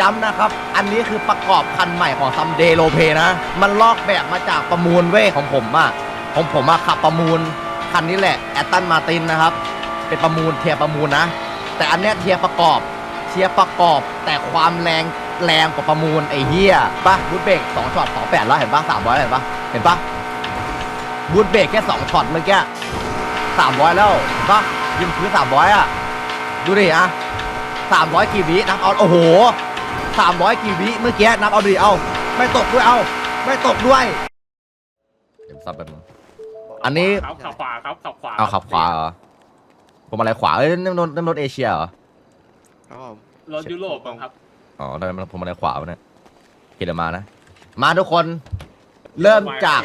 ย้ำนะครับ อันนี้คือประกอบคันใหม่ของซัมเดย์โลเพนะ มันลอกแบบมาจากประมูลเว้ยของผมอะของผมอะขับประมูลคันนี้แหละแอตตันมาตินนะครับ เป็นประมูลเทียประมูลนะ แต่อันเนี้ยเทียประกอบเทียประกอบ แต่ความแรงแรงกว่าประมูลไอ้เหี้ยปะบูทเบรกสองช็อตสองแปดแล้วเห็นปะสามร้อยเห็นปะเห็นปะบูทเบรกแค่สองช็อตเมื่อกี้สามร้อยแล้วเห็นปะยืนพื้นสามร้อยอะดูดิอะสามร้อยกี่วินับเอาโอ้โห สามร้อยกี่วิเมื่อกี้นับเอาดิเอา ไม่ตกด้วยเอา ไม่ตกด้วยเดี๋ยวซับแบบนึงอันนี้ครับขับขวาครับขับขวาเอาขับขวาเหรอผมอะไรขวาเอ้ยนั่นรถนั่นรถเอเชียเหรอครับผมรถยุโรปอะครับอ๋อได้มันผมอะไรขวาวะเนี่ยโอเคเดี๋ยวมานะ มาทุกคน เริ่มจาก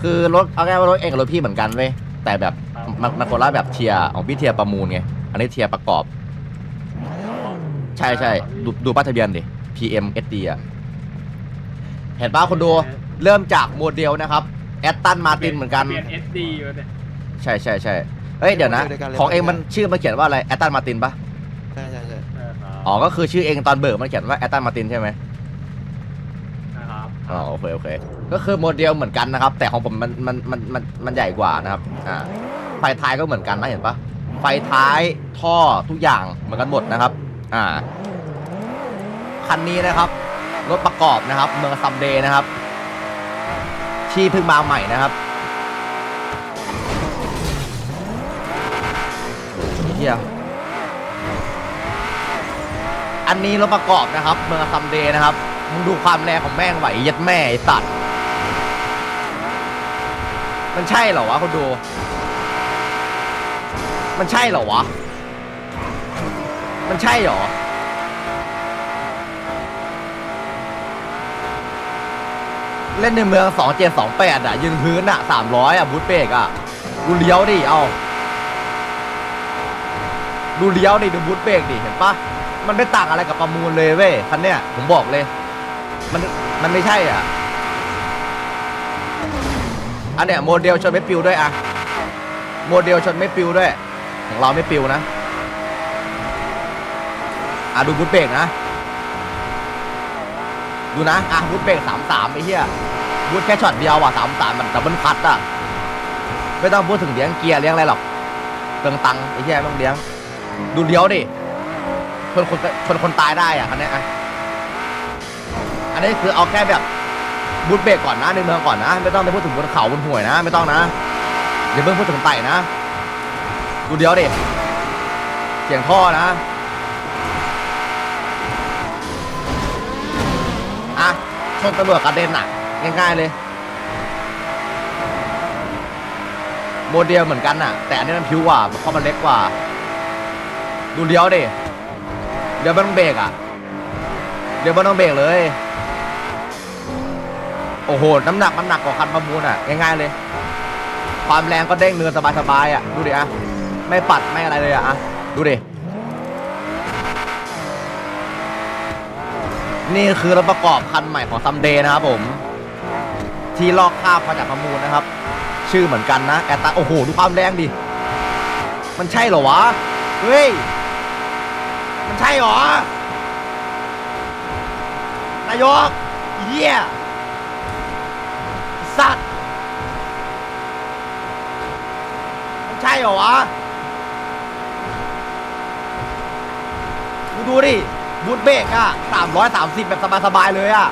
คือรถเอาง่ายว่ารถเองกับรถพี่เหมือนกันเว้ยแต่แบบมันมันคนละแบบเทียร์ของพี่เทียร์ประมูลไงอันนี้เทียร์ประกอบใช่ใช่ดูดูป้ายทะเบียนดิ PM SD อะเห็นป่ะคนดูเริ่มจากโมเดลนะครับแอตตันมาตินเหมือนกัน เปลี่ยน SD อยู่เนี่ยใช่ใช่ใช่เฮ้ยเดี๋ยวนะ ของเองมันชื่อมันเขียนว่าอะไรแอตตันมาตินปะใช่ใช่ใช่เออครับอ๋อก็คือชื่อเองตอนเบิกมันเขียนว่าแอตตันมาตินใช่ไหมนะครับอ๋อโอเคโอเค ก็คือโมเดลเหมือนกันนะครับ แต่ของผมมันมันมันมันมันใหญ่กว่านะครับอ่าไฟท้ายก็เหมือนกันนะเห็นปะไฟท้ายท่อทุกอย่างเหมือนกันหมดนะครับ อ่า คันนี้นะครับ รถประกอบนะครับ เมืองซัมเดย์นะครับ ที่เพิ่งมาใหม่นะครับเฮียอันนี้รถประกอบนะครับ เมืองซัมเดย์นะครับ มึงดูความแรงของแม่งไหวยัดแม่ไอ้สัตว์มันใช่เหรอวะคนดู มันใช่เหรอวะ มันใช่หรอ เล่นในเมือง2728อะ ยืนพื้นอะ300อะบูทเบรกอะ ดูเลี้ยวดิ เอา ดูเลี้ยวดิ ดูบูทเบรกดิ เห็นปะมันไม่ต่างอะไรกับประมูลเลยเว้ยคันเนี้ยผมบอกเลย มันมันไม่ใช่อะ อันเนี้ยโมเดลชนไม่ปิวด้วยอะ โมเดลชนไม่ปิวด้วย ของเราไม่ปิวนะ อะดูบูทเบรกนะ ดูนะ อะบูทเบรกสามสามไอ้เหี้ยบูทแค่ช็อตเดียวว่ะสามสามมันดับเบิลคัตอะ ไม่ต้องพูดถึงเลี้ยงเกียร์เลี้ยงอะไรหรอกเติงตังไอ้เหี้ยไม่ต้องเลี้ยง ดูเลี้ยวดิชนคนชนคนตายได้อะคันนี้อะอันนี้คือเอาแค่แบบบูทเบรกก่อนนะในเมืองก่อนนะ ไม่ต้องไปพูดถึงบนเขาบนห่วยนะ ไม่ต้องนะอย่าเพิ่งพูดถึงไต่นะ ดูเดียวดิเสียงท่อนะ ชนตำรวจกระเด็นอะ ง่ายๆเลย โมเดลเหมือนกันอะ แต่อันนี้มันพิ้วกว่าเพราะมันเล็กกว่า ดูเลี้ยวดิเดี๋ยวมันต้องเบรกอะ เดี๋ยวมันต้องเบรกเลย โอ้โห น้ำหนักมันหนักกว่าคันประมูลอะ ง่ายๆเลย ความแรงก็เด้งเนินสบายๆอะ ดูดิอะ ไม่ปัดไม่อะไรเลยอะ ดูดิ นี่คือรถประกอบคันใหม่ของซัมเดย์นะครับผม ที่ลอกคราบมาจากประมูลนะครับ ชื่อเหมือนกันนะแอตตาโอ้โหดูความแรงดิ มันใช่เหรอวะ เฮ้ย มันใช่เหรอ นายกเยี่ยสัตว์ มันใช่เหรอวะ ดูดูดิ บูทเบรกอะสามร้อยสามสิบแบบสบายๆเลยอะ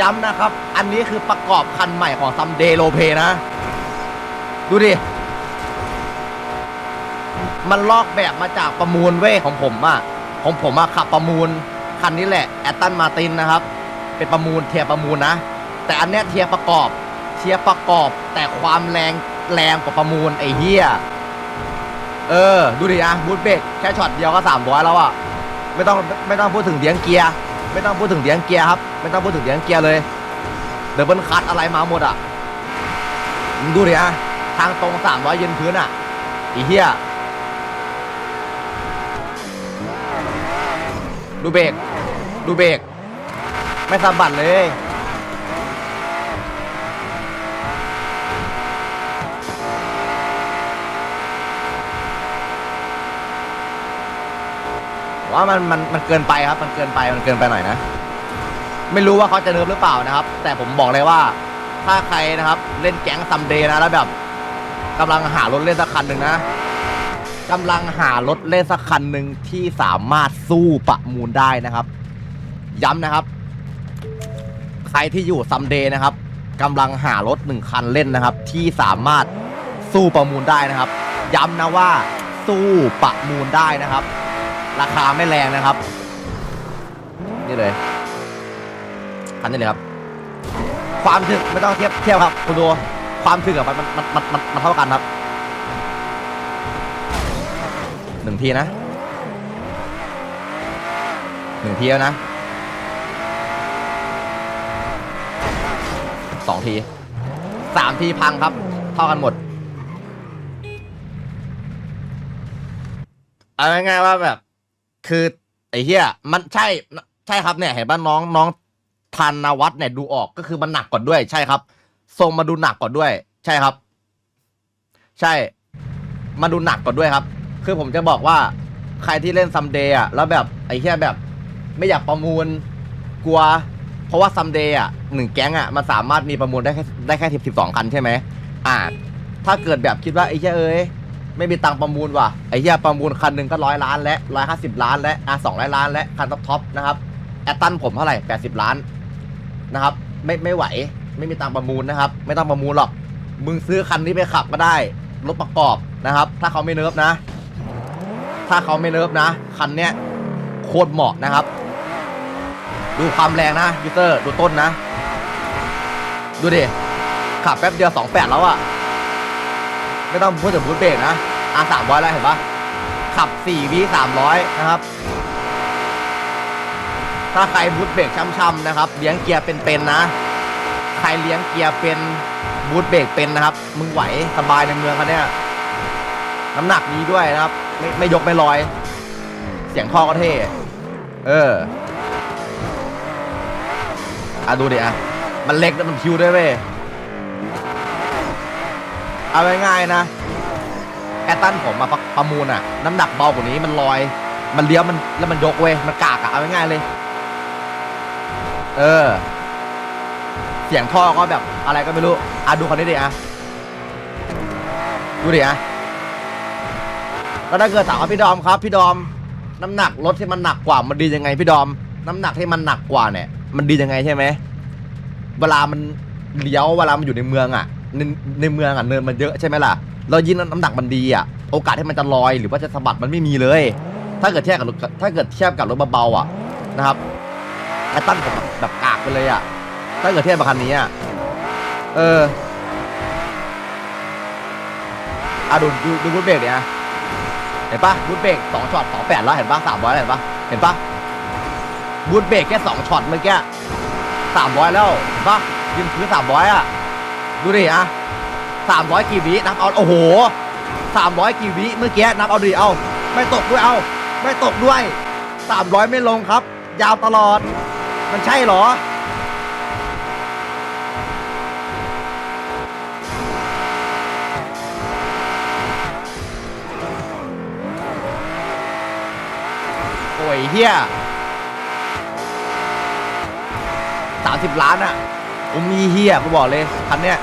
ย้ำนะครับ อันนี้คือประกอบคันใหม่ของซัมเดย์โลเพนะ ดูดิ มันลอกแบบมาจากประมูลเว้ยของผมอะ ของผมอะขับประมูล คันนี้แหละแอตตันมาตินนะครับ เป็นประมูลเทียประมูลนะ แต่อันเนี้ยเทียประกอบ เทียประกอบแต่ความแรงแรงกว่าประมูลไอ้เหี้ย เออ ดูดิอะบูทเบรกแค่ช็อตเดียวก็สามร้อยแล้วอะไม่ต้องไม่ต้องพูดถึงเดียงเกียร์ไม่ต้องพูดถึงเดียงเกียร์ครับ ไม่ต้องพูดถึงเดียงเกียร์เลยเดบเบิลคัตอะไรมาหมดอะดูดิอะทางตรงสามร้อยยืนพื้นอะอ้เหี้ยดูเบรกดูเบรกไม่สะบัดเลย ว่ามันมันมันเกินไปครับ มันเกินไปมันเกินไปหน่อยนะ ไม่รู้ว่าเขาจะเนิร์ฟหรือเปล่านะครับ แต่ผมบอกเลยว่า ถ้าใครนะครับ เล่นแก๊งซัมเดย์นะแล้วแบบกำลังหารถเล่นสักคันหนึ่งนะกำลังหารถเล่นสักคันหนึ่งที่สามารถสู้ประมูลได้นะครับ ย้ำนะครับ ใครที่อยู่ซัมเดย์นะครับกำลังหารถหนึ่งคันเล่นนะครับ ที่สามารถสู้ประมูลได้นะครับ ย้ำนะว่าสู้ประมูลได้นะครับ ราคาไม่แรงนะครับ นี่เลยคันนี้เลยครับ ความถึกไม่ต้องเทียบเทียบครับคุณดูความถึกอะมันมันมันมันมันเท่ากันครับหนึ่งทีนะหนึ่งทีแล้วนะสองทีสามทีพังครับ เท่ากันหมดเอาง่ายๆว่าแบบ คือไอ้เหี้ยมันใช่ใช่ครับเนี่ยเห็นป่ะน้องน้องธันวัฒน์เนี่ยดูออกก็คือมันหนักกว่าด้วย ใช่ครับทรงมาดูหนักกว่าด้วย ใช่ครับ ใช่มาดูหนักกว่าด้วยครับ คือผมจะบอกว่าใครที่เล่นซัมเดย์อะแล้วแบบไอ้เหี้ยแบบ ไม่อยากประมูลกลัว เพราะว่าซัมเดย์อะหนึ่งแก๊งอะมันสามารถมีประมูลได้แค่ได้แค่สิบสิบสองคันใช่ไหมอ่า ถ้าเกิดแบบคิดว่าไอ้เหี้ยเอ้ย ไม่มีตังค์ประมูลว่ะไอ้เหี้ยประมูลคันหนึ่งก็ร้อยล้านและร้อยห้าสิบล้านและอะสองร้อยล้านและคันท็อปท็อปนะครับแอตตันผมเท่าไหร่แปดสิบล้านนะครับ ไม่ไม่ไหวไม่มีตังค์ประมูลนะครับ ไม่ต้องประมูลหรอกมึงซื้อคันนี้ไปขับก็ได้รถประกอบนะครับ ถ้าเขาไม่เนิร์ฟนะ ถ้าเขาไม่เนิร์ฟนะ คันเนี้ยโคตรเหมาะนะครับ ดูความแรงนะยูเซอร์ดูต้นนะ ดูดิขับแป๊บเดียวสองแปดแล้วอะ ไม่ต้องพูดถึงบูทเบรกนะอาสามร้อยแล้วเห็นปะขับสี่วิสามร้อยนะครับ ถ้าใครบูทเบรกช่ำๆนะครับ เลี้ยงเกียร์เป็นๆนะ ใครเลี้ยงเกียร์เป็นบูทเบรกเป็นนะครับ มึงไหวสบายในเมืองคันเนี้ยน้ำหนักดีด้วยนะครับ ไม่ไม่ยกไม่ลอย เสียงท่อก็เท่ เอออะดูดิอะ มันเล็กแล้วมันคิวด้วยเว้ย เอาง่ายๆนะแอตตันผมมาประมูลอะน้ำหนักเบากว่านี้มันลอย มันเลี้ยวมันแล้วมันยกเว้ยมันกากอะเอาง่ายๆเลย เออ เสียงท่อก็แบบอะไรก็ไม่รู้อะดูคนนี้ดิอะดูดิอะแล้วถ้าเกิดถามว่าพี่ดอมครับ พี่ดอม น้ำหนักรถที่มันหนักกว่ามันดียังไงพี่ดอม น้ำหนักที่มันหนักกว่าเนี่ย มันดียังไงใช่ไหมเวลามันเลี้ยวเวลามันอยู่ในเมืองอะ ในในเมืองอะเนินมันเยอะใช่ไหมล่ะเรายิ่งน้ำหนักมันดีอะโอกาสที่มันจะลอยหรือว่าจะสะบัดมันไม่มีเลย ถ้าเกิดเทียบกับรถถ้าเกิดเทียบกับรถเบาๆอะนะครับไอ้ตั้นผมแบบกากไปเลยอะถ้าเกิดเทียบกับคันนี้อะเอออะดูดูดูบูทเบรกเนี่ยเห็นปะบูทเบรกสองช็อตสองแปดแล้วเห็นปะสามร้อยเห็นปะเห็นปะบูทเบรกแค่สองช็อตเมื่อกี้สามร้อยแล้วเห็นปะยืนพื้นสามร้อยอะ ดูดิอะสามร้อยกี่วินับเอาโอ้โหสามร้อยกี่วิเมื่อกี้นับเอาดิเอาไม่ตกด้วยเอา ไม่ตกด้วยสามร้อยไม่ลงครับ ยาวตลอด มันใช่เหรอโอ้ยเฮียสามสิบล้านอะผมมีเฮียกูบอกเลยคันเนี้ย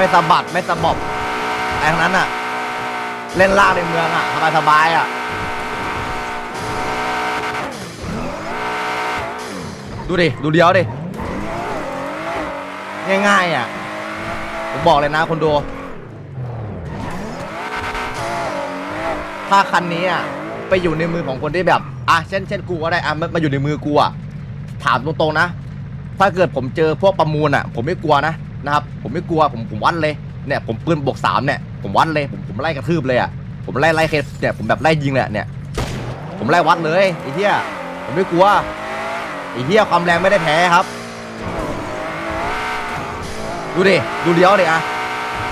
ไม่สะบัดไม่สะบอบอะไรทั้งนั้นอะ เล่นล่ากในเมืองอะสบายสบายอะดูดิ ดูเดียวดิ ง่ายๆอะ ผมบอกเลยนะคนดู ถ้าคันนี้อะ ไปอยู่ในมือของคนที่แบบ อะ เช่นเช่นกูก็ได้ อะมามาอยู่ในมือกูอะ ถามตรงๆนะ ถ้าเกิดผมเจอพวกประมูลอะ ผมไม่กลัวนะ นะครับผมไม่กลัวผมผมวัดเลยเนี่ยผมปืนบวกสามเนี่ยผมวัดเลยผมผมไล่กระทืบเลยอะผมไล่ไล่เคสเนี่ยผมแบบไล่ยิงเลยเนี่ย ผมไล่วัดเลยไอ้เหี้ยผมไม่กลัวไอ้เหี้ยความแรงไม่ได้แพ้ครับ ดูดิดูเลี้ยวดิอะ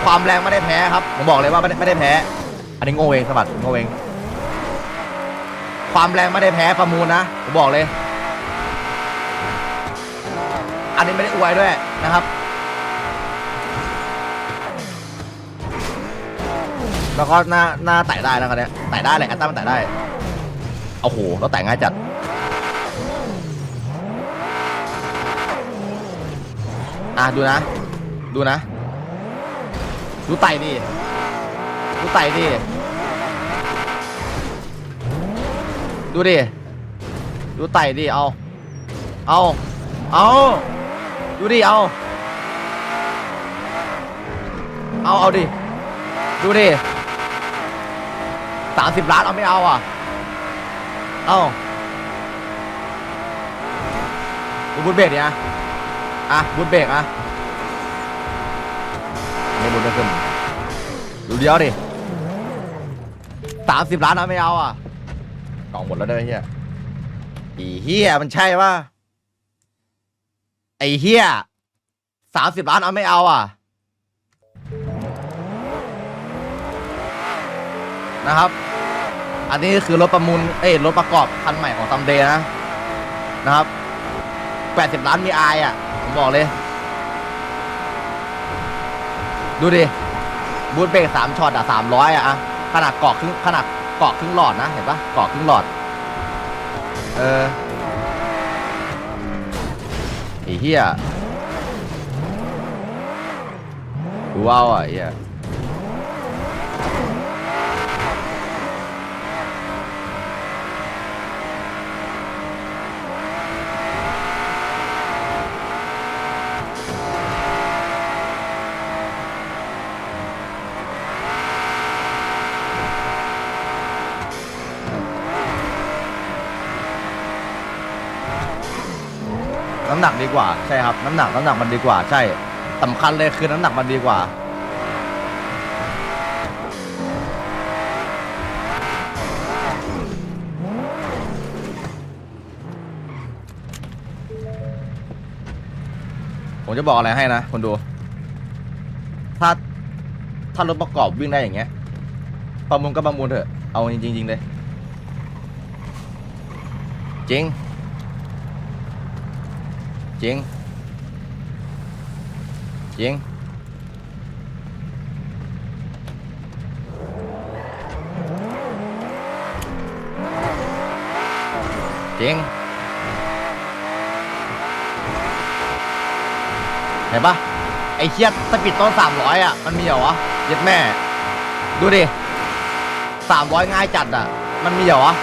ความแรงไม่ได้แพ้ครับ ผมบอกเลยว่าไม่ได้ไม่ได้แพ้ อันนี้โง่เองสะบัดโง่เองความแรงไม่ได้แพ้ประมูลนะผมบอกเลย อันนี้ไม่ได้อวยด้วยนะครับ แล้วก็หน้าหน้าไต่ได้นะคันเนี้ยไต่ได้เลยแอตตันมันไต่ได้โอ้โหแล้วไต่ง่ายจัดอะดูนะ ดูนะ ดูไต่ดิดูไต่ดิดูดิ ดูไต่ดิ เอา เอา เอา ดูดิ เอา เอา เอาดิ ดูดิ สามสิบล้านเอาไม่เอาอะ เอาดูบุญเบรกดิอะอะบุญเบรกอะไม่บุญไม่ขึ้นดูเดียวดิสามสิบล้านเอาไม่เอาอะ กล่องหมดแล้วเด้อเฮียอีเฮียมันใช่ปะไอเฮียสามสิบล้านเอาไม่เอาอะนะครับ อันนี้คือรถประมูล เอ้ยรถประกอบคันใหม่ของซัมเดย์นะ นะครับ 80 ล้านมีอายอะ ผมบอกเลย ดูดิ บูทเบรกสามช็อตอะสามร้อยอะ ขนาดเกาะครึ่งขนาดเกาะครึ่งหลอดนะ เห็นปะเกาะครึ่งหลอด เออไอ้เหี้ยดูเอาอะไอ้เหี้ยำหนักดีกว่าใช่ครับน้ำหนักน้ำหนักมันดีกว่า ใช่สำคัญเลยคือน้ำหนักมันดีกว่า ผมจะบอกอะไรให้นะคนดู ถ้าถ้ารถประกอบวิ่งได้อย่างเงี้ยประมูลก็ประมูลเถอะ เอาจริงๆจริงเลยจริง จริงจริงจริงเห็นปะไอ้เคียสปีดต้นสามร้อยอะ มันมีเหรอวะเย็ดแม่ ดูดิสามร้อยง่ายจัดอะ มันมีเหรอวะ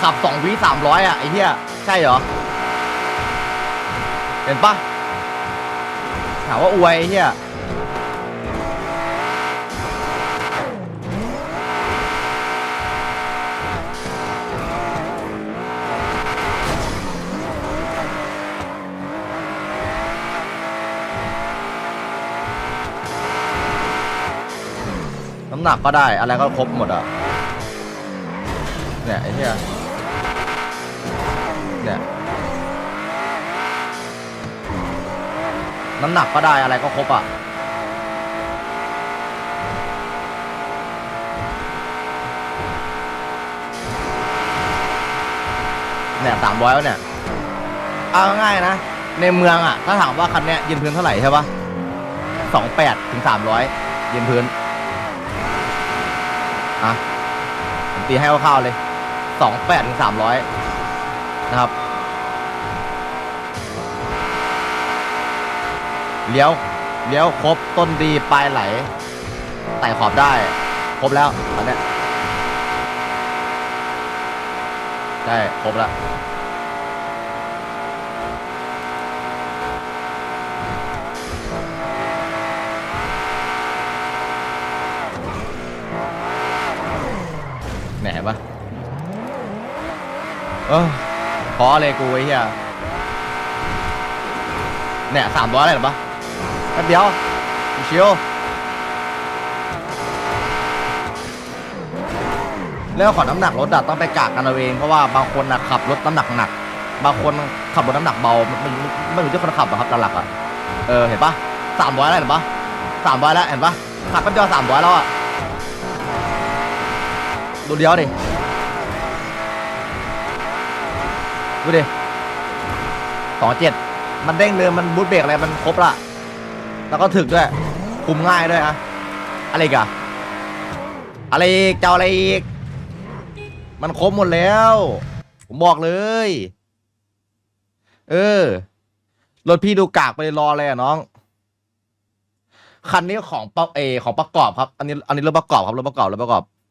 ขับสองวิสามร้อยอะ ไอ้เหี้ย ใช่เหรอ ห็นปะถามว่าอวยเฮียน้ำหนักก็ได้ อะไรก็ครบหมดอะ เนี่ยไอ้เฮียเนี่ย น้ำหนักก็ได้อะไรก็ครบอะเนี่ยสามร้อยเนี่ยเอาง่ายๆนะ ในเมืองอะ ถ้าถามว่าคันเนี้ยยืนพื้นเท่าไหร่ใช่ปะสองแปดถึงสามร้อยยืนพื้นอะผมตีให้คร่าวๆเลยสองแปดถึงสามร้อยนะครับ เลี้ยว เลี้ยวครบ ต้นดี ปลายไหล ไต่ขอบได้ ครบแล้วอันเนี้ยได้ครบแล้ว แหนปะเออพอเลยกูไอ้เหี้ยเนี่ยสามร้อยอะไรหรอปะ แป๊บเดียวชิวๆแล้วของน้ำหนักรถอะต้องไปกากกันเอาเองเพราะว่าบางคนนะขับรถน้ำหนักหนัก บางคนขับรถน้ำหนักเบาไม่ไม่ไม่รู้ที่คนขับอะครับหลักๆอะเออเห็นปะสามร้อยอะไรเห็นปะสามร้อยแล้วเห็นปะขับแป๊บเดียวสามร้อยแล้วอะดูเดียวดิดูดิสองเจ็ดมันเด้งเลยมันบูทเบรกอะไรมันครบละ แล้วก็ถึกด้วย คุมง่ายด้วยอะอะไรอีกอะอะไรอีกเจ้าอะไรอีก มันครบหมดแล้ว ผมบอกเลย เออ รถพี่ดูกากไปรอเลยอะน้อง คันนี้ของปะเอ ของประกอบครับ อันนี้ อันนี้รถประกอบครับ รถประกอบ รถประกอบ